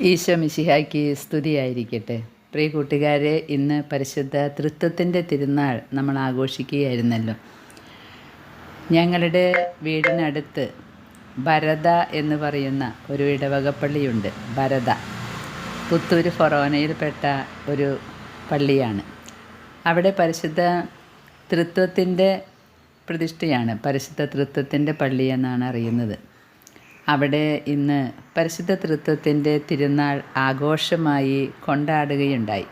ഈശോ മിശിഹായ്ക്ക് സ്തുതിയായിരിക്കട്ടെ. പ്രിയ കൂട്ടുകാരെ ഇന്ന് പരിശുദ്ധ തൃത്വത്തിന്റെ തിരുനാൾ നമ്മൾ ആഘോഷിക്കുകയായിരുന്നല്ലോ. ഞങ്ങളുടെ വീടിനടുത്ത് ഭരത എന്ന് പറയുന്ന ഒരു ഇടവകപ്പള്ളിയുണ്ട്. ഭരത. പുത്തൂർ ഫൊറോനയിൽപ്പെട്ട ഒരു പള്ളിയാണ്. അവിടെ പരിശുദ്ധ തൃത്വത്തിന്റെ പ്രതിഷ്ഠയാണ് പരിശുദ്ധ തൃത്വത്തിന്റെ പള്ളി എന്നാണ് അറിയുന്നത്. അവിടെ ഇന്ന് പരിശുദ്ധ തൃത്വത്തിന്റെ തിരുനാൾ ആഘോഷമായി കൊണ്ടാടുകയുണ്ടായി.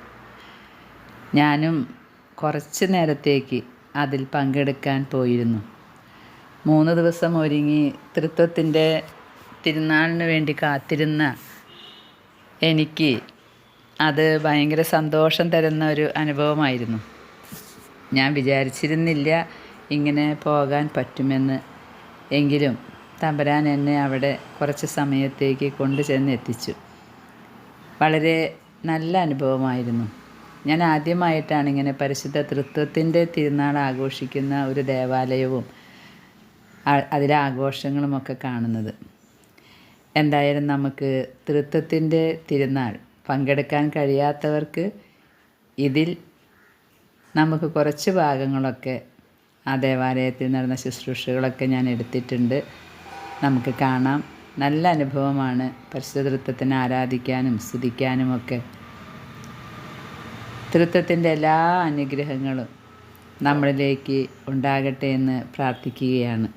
ഞാനും കുറച്ച് നേരത്തേക്ക് അതിൽ പങ്കെടുക്കാൻ പോയിരുന്നു. മൂന്ന് ദിവസം ഒരുങ്ങി തൃത്വത്തിന്റെ തിരുനാളിന് വേണ്ടി കാത്തിരുന്ന എനിക്ക് അത് ഭയങ്കര സന്തോഷം തരുന്ന ഒരു അനുഭവമായിരുന്നു. ഞാൻ വിചാരിച്ചിരുന്നില്ല ഇങ്ങനെ പോകാൻ പറ്റുമെന്ന്. എങ്കിലും തമ്പരാൻ എന്നെ അവിടെ കുറച്ച് സമയത്തേക്ക് കൊണ്ടു ചെന്ന് എത്തിച്ചു വളരെ നല്ല അനുഭവമായിരുന്നു. ഞാൻ ആദ്യമായിട്ടാണ് ഇങ്ങനെ പരിശുദ്ധ തൃത്വത്തിന്റെ തിരുനാൾ ആഘോഷിക്കുന്ന ഒരു ദേവാലയവും അതിലെ ആഘോഷങ്ങളുമൊക്കെ കാണുന്നത്. എന്തായാലും നമുക്ക് തൃത്വത്തിന്റെ തിരുനാൾ പങ്കെടുക്കാൻ കഴിയാത്തവർക്ക് ഇതിൽ നമുക്ക് കുറച്ച് ഭാഗങ്ങളൊക്കെ ആ ദേവാലയത്തിൽ നടന്ന ശുശ്രൂഷകളൊക്കെ ഞാൻ എടുത്തിട്ടുണ്ട്. നമുക്ക് കാണാം. നല്ല അനുഭവമാണ് പരിശുദ്ധത്വത്തിനെ ആരാധിക്കാനും സ്തുതിക്കാനുമൊക്കെ തൃത്വത്തിന്റെ എല്ലാ അനുഗ്രഹങ്ങളും നമ്മളിലേക്ക് ഉണ്ടാകട്ടെ എന്ന് പ്രാർത്ഥിക്കുകയാണ്.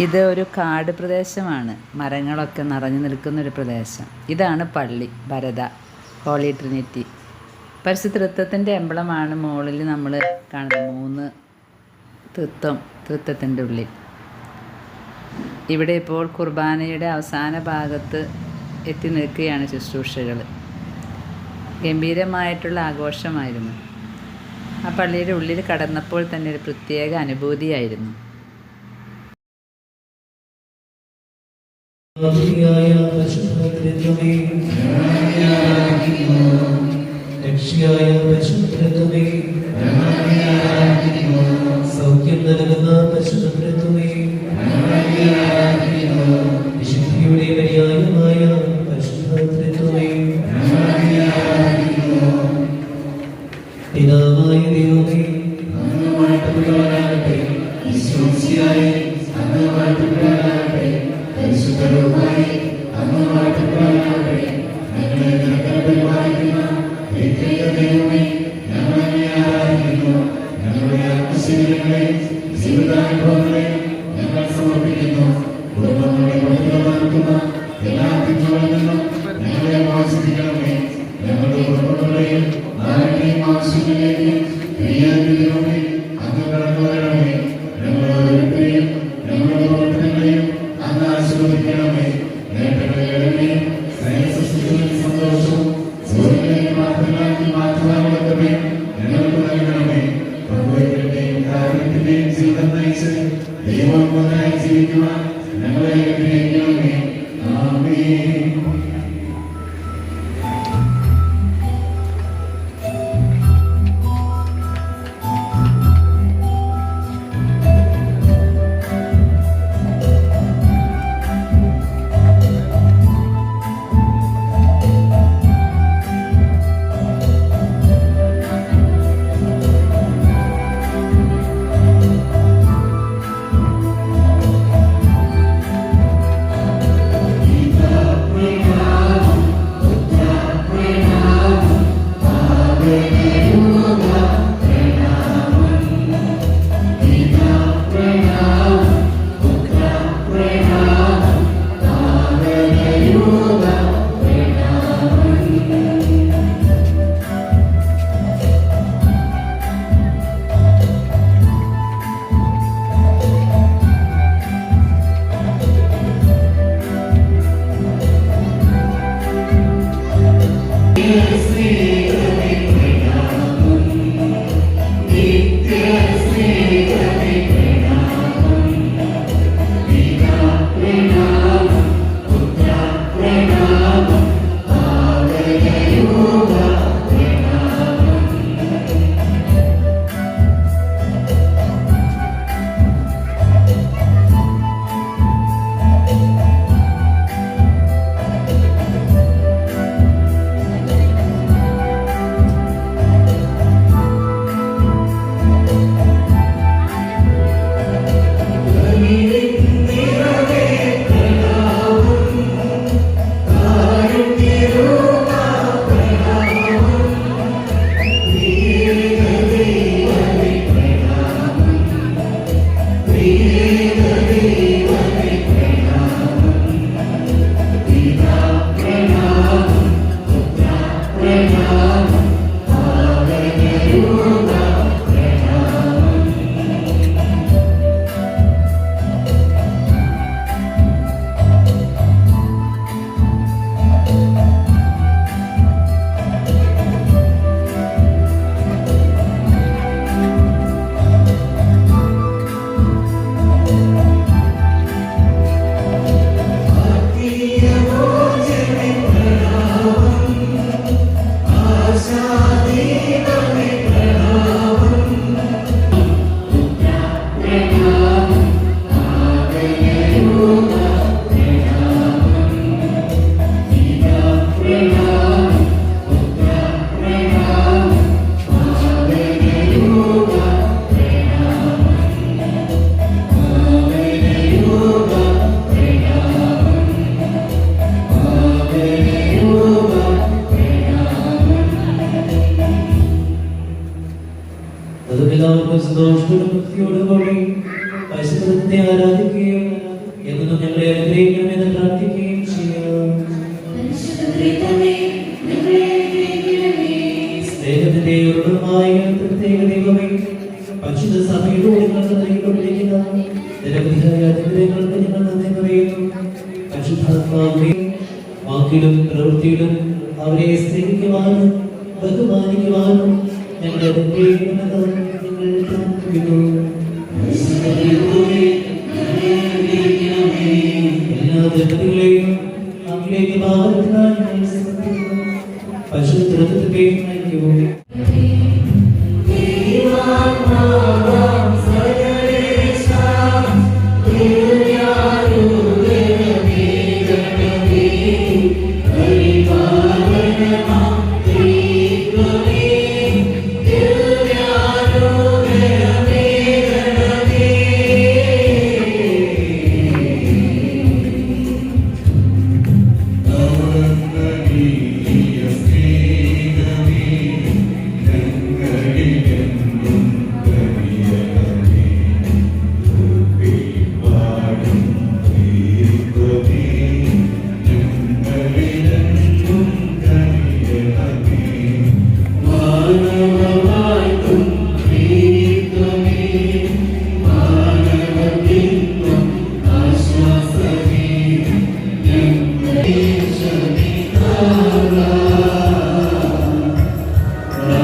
ഇത് ഒരു കാട് പ്രദേശമാണ്. മരങ്ങളൊക്കെ നിറഞ്ഞു നിൽക്കുന്നൊരു പ്രദേശം. ഇതാണ് പള്ളി ഭരത ഹോളി ട്രിനിറ്റി. പരിശുദ്ധ തൃത്വത്തിന്റെ എംബ്ലമാണ് മുകളിൽ നമ്മൾ കാണുന്നത് മൂന്ന് തൃത്വം തൃത്വത്തിന്റെ ഉള്ളിൽ. ഇവിടെ ഇപ്പോൾ കുർബാനയുടെ അവസാന ഭാഗത്ത് എത്തി നിൽക്കുകയാണ് ശുശ്രൂഷകൾ. ഗംഭീരമായിട്ടുള്ള ആഘോഷമായിരുന്നു. ആ പള്ളിയുടെ ഉള്ളിൽ കടന്നപ്പോൾ തന്നെ ഒരു പ്രത്യേക അനുഭൂതിയായിരുന്നു. സൗഖ്യം നൽകുന്ന അതിന്റെ ഉറവുമായ പ്രത്യേക പരിശുദ്ധ സഭയിലൂടെ ഞങ്ങൾക്ക് നൽകിക്കൊണ്ടിരിക്കുന്ന നിരവധിയായ അനുഗ്രഹങ്ങൾക്ക് ഞങ്ങൾ നന്ദി പറയുന്നു പരിശുദ്ധാത്മാവിനെ വാക്കിലും പ്രവൃത്തിയിലും അവരെ സ്നേഹിക്കുവാനും ബഹുമാനിക്കുവാനും ഞങ്ങളെ അനുഗ്രഹിക്കണമെന്ന്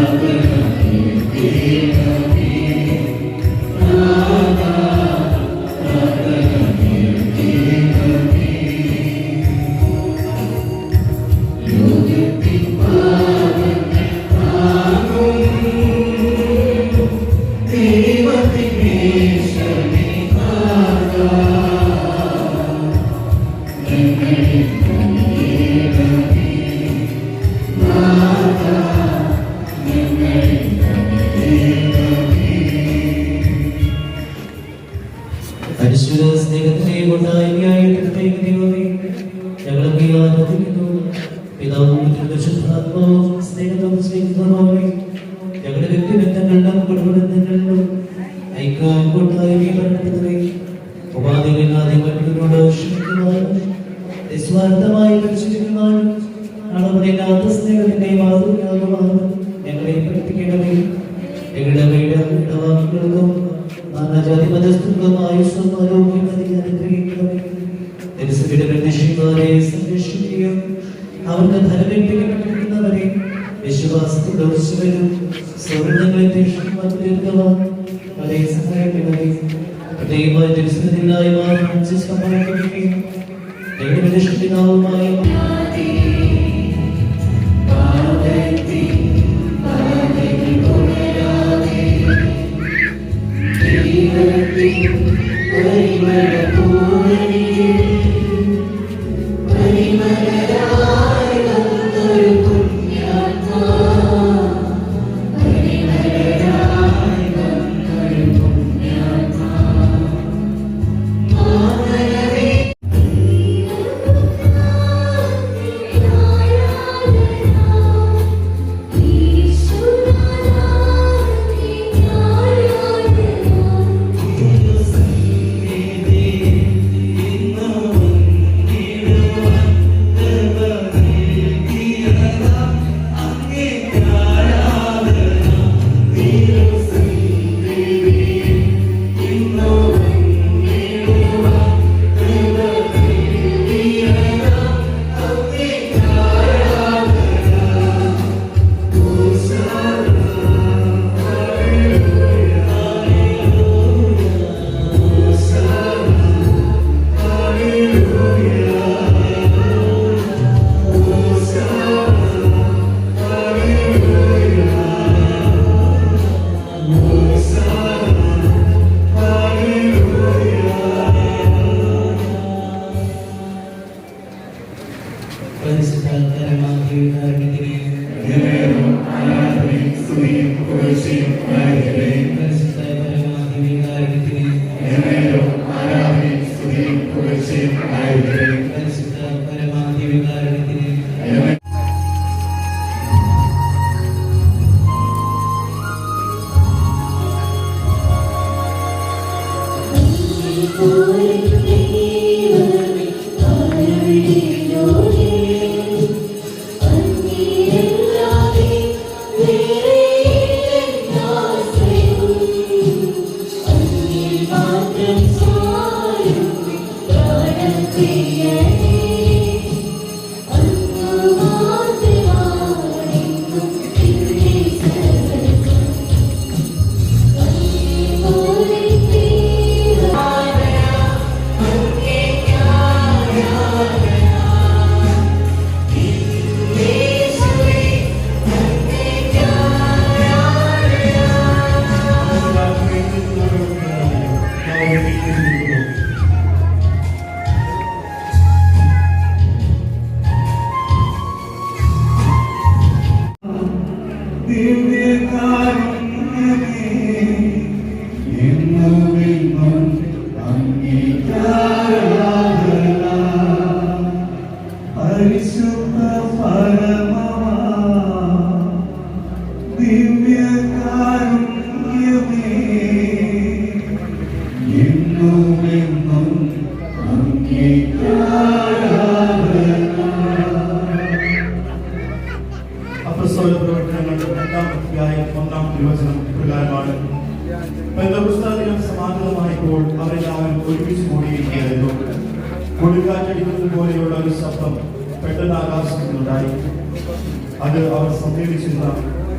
Father. Senhor.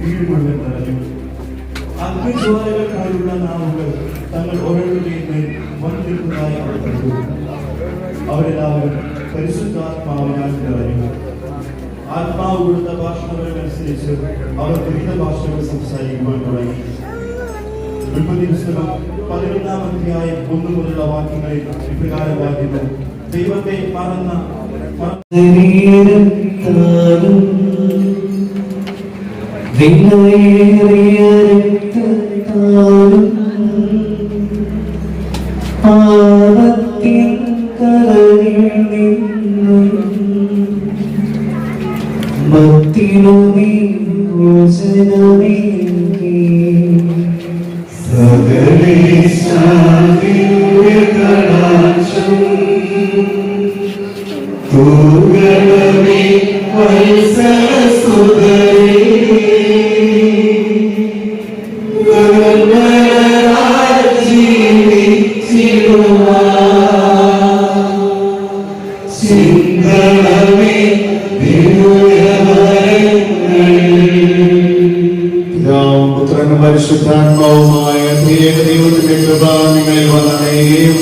വീട് മുഴുവൻ നിറഞ്ഞു അഗ്നിജ്വാലകൾ പോലുള്ള നാവുകൾ തങ്ങൾ ഓരോരുത്തരുടെയും മേൽ വന്നിരിക്കുന്നതായി അവർ കണ്ടു അവരെല്ലാവരും പരിശുദ്ധാത്മാവിനാൽ നിറഞ്ഞു ആത്മാവ് കൊടുത്ത ഭാഷണങ്ങളനുസരിച്ച് അവർ വിവിധ ഭാഷകൾ സംസാരിക്കുവാൻ തുടങ്ങി ഉൽപ്പത്തി പുസ്തകം പതിനൊന്നാം അധ്യായം ഒന്ന് മുതലുള്ള വാക്യങ്ങളിൽ ഇപ്രകാരം വായിക്കുന്നു ദൈവത്തെ മറന്ന മറ- ശരീരത്താലും വിലയേറിയ രക്തത്താലും പാപത്തിൻ കരയിൽ നിന്നും ഭക്തിനു നീ പരിശുദ്ധാത്മാവുമായ ത്രിയേക ദൈവത്തിന്റെ കൃപ നിങ്ങളിൽ വന്നണയുകയും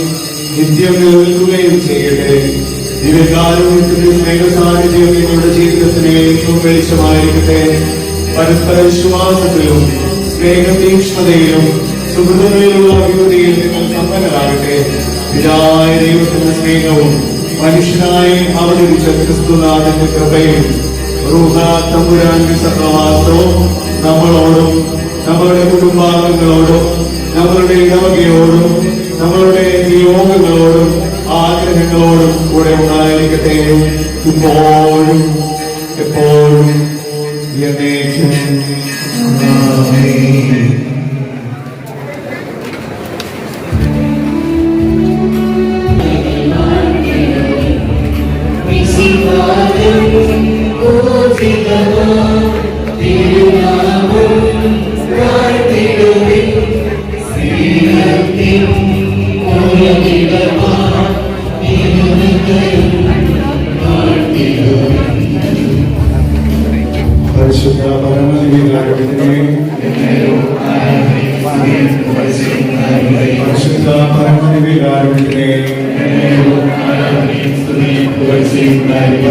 നിത്യം നിലനിൽക്കുകയും ചെയ്യട്ടെ. ദിവ്യകാരുണ്യത്തിന്റെ സ്നേഹ സാന്നിധ്യം നിങ്ങളുടെ ജീവിതത്തിന് ഏറ്റവും വെളിച്ചമായിരിക്കട്ടെ. പരസ്പര വിശ്വാസത്തിലും സ്നേഹതീക്ഷ്ണതയിലും സുഹൃത്തുക്കളിലുള്ള അഭിവൃദ്ധിയിൽ നിങ്ങൾ സമ്പന്നരാകട്ടെ. പിതായ ദൈവത്തിന്റെ സ്നേഹവും മനുഷ്യനായി അവതരിച്ച ക്രിസ്തുനാഥന്റെ കൃപയും തമ്പുരാന്റെ സഹവാസവും നമ്മളോടും നമ്മളുടെ കുടുംബാംഗങ്ങളോടും നമ്മളുടെ ഇടവകയോടും നമ്മളുടെ നിയോഗങ്ങളോടും ആഗ്രഹങ്ങളോടും കൂടെ ഉണ്ടായിരിക്കട്ടെ ഇപ്പോഴും എപ്പോഴും എന്നേക്കും ആമേൻ.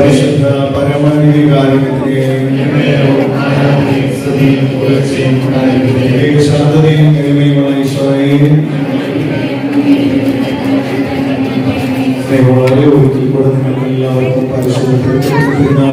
പരിശുദ്ധ പരമദിവ്യകാരുണ്യത്തിനെ ശാന്തതയും എളിമയുമുള്ള ഈശോയെ. ദൈവങ്ങളെ ഒരിക്കൽ കൂടെ നിങ്ങൾക്ക് എല്ലാവർക്കും പരിശുദ്ധ ും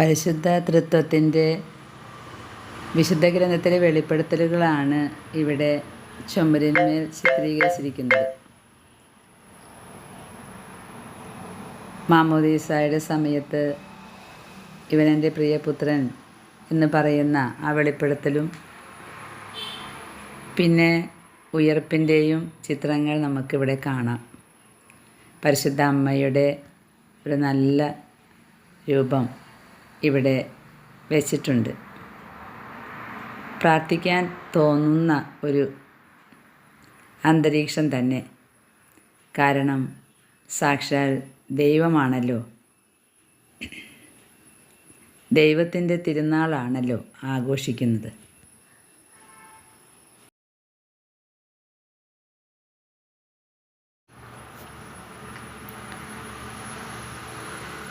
പരിശുദ്ധ തൃത്വത്തിന്റെ വിശുദ്ധ ഗ്രന്ഥത്തിലെ വെളിപ്പെടുത്തലുകളാണ് ഇവിടെ ചുമരിന്മേൽ ചിത്രീകരിച്ചിരിക്കുന്നത്. മാമോദീസായുടെ സമയത്ത് ഇവനെന്റെ പ്രിയപുത്രൻ എന്ന് പറയുന്ന ആ വെളിപ്പെടുത്തലും പിന്നെ ഉയർപ്പിന്റെയും ചിത്രങ്ങൾ നമുക്കിവിടെ കാണാം. പരിശുദ്ധ അമ്മയുടെ ഒരു നല്ല രൂപം. ഇവിടെ വെച്ചിട്ടുണ്ട്. പ്രാർത്ഥിക്കാൻ തോന്നുന്ന ഒരു അന്തരീക്ഷം തന്നെ. കാരണം സാക്ഷാൽ ദൈവമാണല്ലോ. ദൈവത്തിന്റെ തിരുനാളാണല്ലോ ആഘോഷിക്കുന്നത്.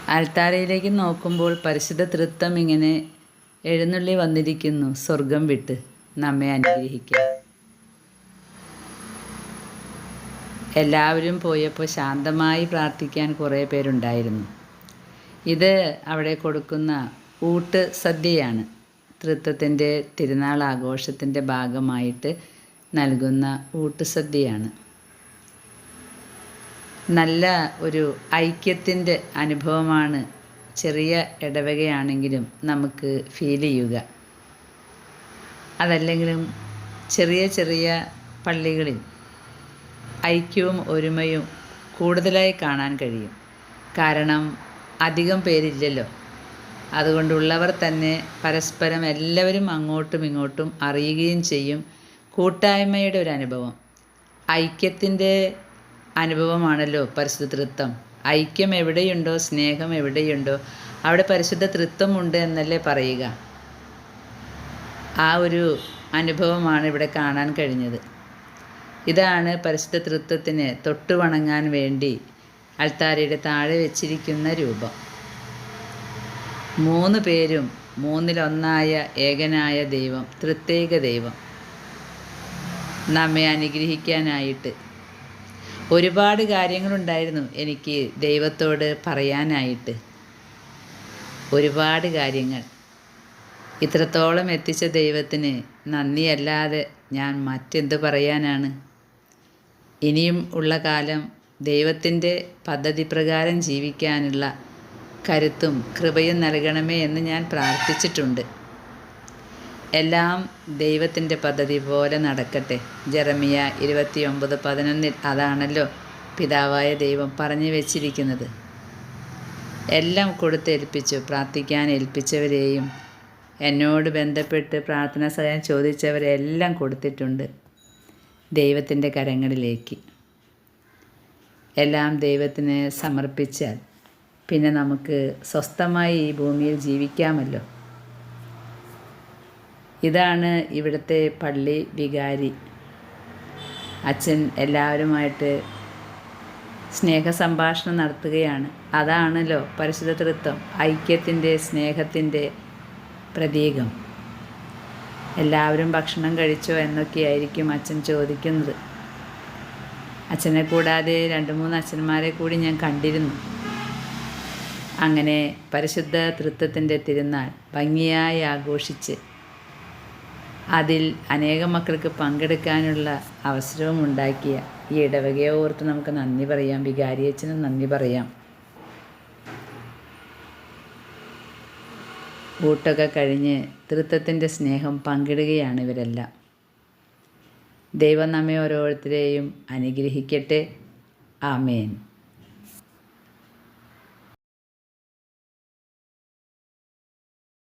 അൽത്താരയിലേക്ക് നോക്കുമ്പോൾ പരിശുദ്ധ തൃത്വം ഇങ്ങനെ എഴുന്നള്ളി വന്നിരിക്കുന്നു. സ്വർഗം വിട്ട് നമ്മെ അനുഗ്രഹിക്കാൻ. എല്ലാവരും പോയപ്പോൾ ശാന്തമായി പ്രാർത്ഥിക്കാൻ കുറേ പേരുണ്ടായിരുന്നു. ഇത് അവിടെ കൊടുക്കുന്ന ഊട്ട് സദ്യയാണ്. തൃത്വത്തിന്റെ തിരുനാൾ ആഘോഷത്തിന്റെ ഭാഗമായിട്ട് നൽകുന്ന ഊട്ട് സദ്യയാണ്. നല്ല ഒരു ഐക്യത്തിന്റെ അനുഭവമാണ് ചെറിയ ഇടവകയാണെങ്കിലും നമുക്ക് ഫീൽ ചെയ്യുക. അതല്ലെങ്കിലും ചെറിയ ചെറിയ പള്ളികളിൽ ഐക്യവും ഒരുമയും കൂടുതലായി കാണാൻ കഴിയും. കാരണം അധികം പേരില്ലല്ലോ. അതുകൊണ്ടുള്ളവർ തന്നെ പരസ്പരം എല്ലാവരും അങ്ങോട്ടും ഇങ്ങോട്ടും അറിയുകയും ചെയ്യും. കൂട്ടായ്മയുടെ ഒരു അനുഭവം. ഐക്യത്തിന്റെ അനുഭവമാണല്ലോ പരിശുദ്ധ തൃത്വം ഐക്യം എവിടെയുണ്ടോ? സ്നേഹം എവിടെയുണ്ടോ? അവിടെ പരിശുദ്ധ തൃത്വമുണ്ട് എന്നല്ലേ പറയുക. ആ ഒരു അനുഭവമാണ് ഇവിടെ കാണാൻ കഴിഞ്ഞത്. ഇതാണ് പരിശുദ്ധ തൃത്വത്തിന് തൊട്ടു വണങ്ങാൻ വേണ്ടി അൾത്താരയുടെ താഴെ വെച്ചിരിക്കുന്ന രൂപം. മൂന്ന് പേരും മൂന്നിലൊന്നായ ഏകനായ ദൈവം തൃത്യേക ദൈവം നമ്മെ അനുഗ്രഹിക്കാനായിട്ട് ഒരുപാട് കാര്യങ്ങളുണ്ടായിരുന്നു എനിക്ക് ദൈവത്തോട് പറയാനായിട്ട്. ഒരുപാട് കാര്യങ്ങൾ. ഇത്രത്തോളം എത്തിച്ച ദൈവത്തിന് നന്ദിയല്ലാതെ ഞാൻ മറ്റെന്ത് പറയാനാണ്? ഇനിയും ഉള്ള കാലം ദൈവത്തിന്റെ പദ്ധതി പ്രകാരം ജീവിക്കാനുള്ള കരുത്തും കൃപയും നൽകണമേ എന്ന് ഞാൻ പ്രാർത്ഥിച്ചിട്ടുണ്ട്. എല്ലാം ദൈവത്തിന്റെ പദ്ധതി പോലെ നടക്കട്ടെ. ജെറമിയ ഇരുപത്തിയൊമ്പത് പതിനൊന്നിൽ അതാണല്ലോ പിതാവായ ദൈവം പറഞ്ഞു വെച്ചിരിക്കുന്നത്. എല്ലാം കൊടുത്തേൽപ്പിച്ചു പ്രാർത്ഥിക്കാൻ ഏൽപ്പിച്ചവരെയും എന്നോട് ബന്ധപ്പെട്ട് പ്രാർത്ഥന സഹായം ചോദിച്ചവരെല്ലാം കൊടുത്തിട്ടുണ്ട് ദൈവത്തിന്റെ കരങ്ങളിലേക്ക്. എല്ലാം ദൈവത്തിന് സമർപ്പിച്ചാൽ പിന്നെ നമുക്ക് സ്വസ്ഥമായി ഈ ഭൂമിയിൽ ജീവിക്കാമല്ലോ. ഇതാണ് ഇവിടുത്തെ പള്ളി വികാരി. അച്ഛൻ എല്ലാവരുമായിട്ട് സ്നേഹ സംഭാഷണം നടത്തുകയാണ്. അതാണല്ലോ പരിശുദ്ധ തൃത്വം ഐക്യത്തിന്റെ സ്നേഹത്തിന്റെ പ്രതീകം. എല്ലാവരും ഭക്ഷണം കഴിച്ചോ എന്നൊക്കെയായിരിക്കും അച്ഛൻ ചോദിക്കുന്നത്. അച്ഛനെ കൂടാതെ രണ്ട് മൂന്ന് അച്ഛന്മാരെ കൂടി ഞാൻ കണ്ടിരുന്നു. അങ്ങനെ പരിശുദ്ധ തൃത്വത്തിന്റെ തിരുനാൾ ഭംഗിയായി ആഘോഷിച്ച് അതിൽ അനേകം മക്കൾക്ക് പങ്കെടുക്കാനുള്ള അവസരവും ഉണ്ടാക്കിയ ഈ ഇടവകയെ ഓർത്ത് നമുക്ക് നന്ദി പറയാം. വികാരി അച്ഛനും നന്ദി പറയാം. ഊട്ടൊക്കെ കഴിഞ്ഞ് തൃത്വത്തിന്റെ സ്നേഹം പങ്കിടുകയാണ് ഇവരെല്ലാം. ദൈവം നമ്മെ ഓരോരുത്തരെയും അനുഗ്രഹിക്കട്ടെ. ആമേൻ.